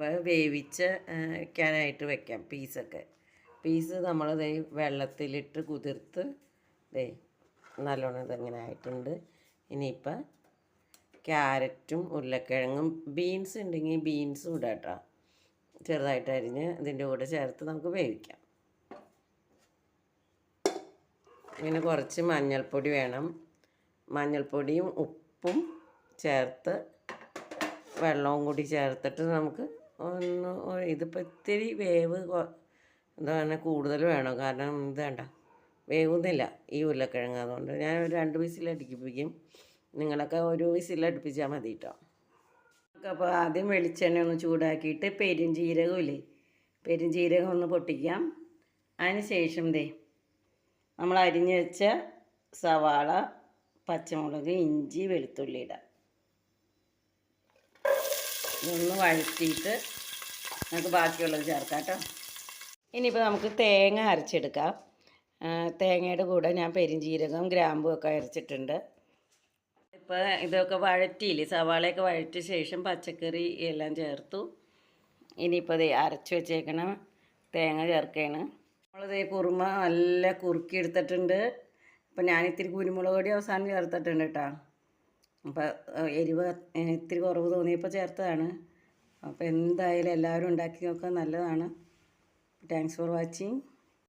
അപ്പോൾ വേവിച്ച് വെക്കാനായിട്ട് വെക്കാം പീസൊക്കെ. പീസ് നമ്മൾ ദേ വെള്ളത്തിലിട്ട് കുതിർത്ത് ദേ നല്ലോണം ഇതങ്ങനെ ആയിട്ടുണ്ട്. ഇനിയിപ്പോൾ ക്യാരറ്റും ഉരുളക്കിഴങ്ങും ബീൻസ് ഉണ്ടെങ്കിൽ ബീൻസും ഇടാം കേട്ടോ ചെറുതായിട്ട് അരിഞ്ഞ് ഇതിന്റെ കൂടെ ചേർത്ത് നമുക്ക് വേവിക്കാം. പിന്നെ കുറച്ച് മഞ്ഞൾപ്പൊടി വേണം. മഞ്ഞൾപ്പൊടിയും ഉപ്പും ചേർത്ത് വെള്ളവും കൂടി ചേർത്തിട്ട് നമുക്ക് ഒന്ന് ഇതിപ്പോൾ ഇത്തിരി വേവ് എന്താണ് കൂടുതൽ വേണം. കാരണം ഇത് വേണ്ട വേവുന്നില്ല ഈ ഉരുളക്കിഴങ്ങ്. അതുകൊണ്ട് ഞാൻ ഒരു രണ്ട് വിസിലടിപ്പിക്കും നിങ്ങളൊക്കെ ഒരു വിസിലടുപ്പിച്ചാൽ മതി കേട്ടോ അപ്പോൾ ആദ്യം വെളിച്ചെണ്ണ ഒന്ന് ചൂടാക്കിയിട്ട് പെരുംജീരകം ഇല്ലേ പെരുംജീരകം ഒന്ന് പൊട്ടിക്കാം. അതിന് ശേഷം ദേ നമ്മൾ അരിഞ്ഞ് വെച്ച സവാള പച്ചമുളക് ഇഞ്ചി വെളുത്തുള്ളി ഇടാം. ഇതൊന്ന് വഴറ്റിയിട്ട് നമുക്ക് ബാക്കിയുള്ളത് ചേർക്കാം കേട്ടോ. ഇനിയിപ്പോൾ നമുക്ക് തേങ്ങ അരച്ചെടുക്കാം. തേങ്ങയുടെ കൂടെ ഞാൻ പെരിഞ്ജീരകം ഗ്രാമ്പും ഒക്കെ അരച്ചിട്ടുണ്ട്. ഇപ്പോൾ ഇതൊക്കെ വഴറ്റിയില്ലേ? സവാളയൊക്കെ വഴറ്റിയ ശേഷം പച്ചക്കറി എല്ലാം ചേർത്തു. ഇനിയിപ്പോൾ ഇത് അരച്ച് വെച്ചേക്കണം തേങ്ങ ചേർക്കുകയാണ് നമ്മളിത് കുറുമ നല്ല കുറുക്കി എടുത്തിട്ടുണ്ട്. അപ്പോൾ ഞാനിത്തിരി കുരുമുളക് പൊടി അവസാനം ചേർത്തിട്ടുണ്ട് കേട്ടോ. അപ്പോൾ എരിവ് ഇത്തിരി കുറവ് തോന്നിയപ്പോൾ ചേർത്തതാണ്. അപ്പോൾ എന്തായാലും എല്ലാവരും ഉണ്ടാക്കി നോക്കുക നല്ലതാണ്. Thanks for watching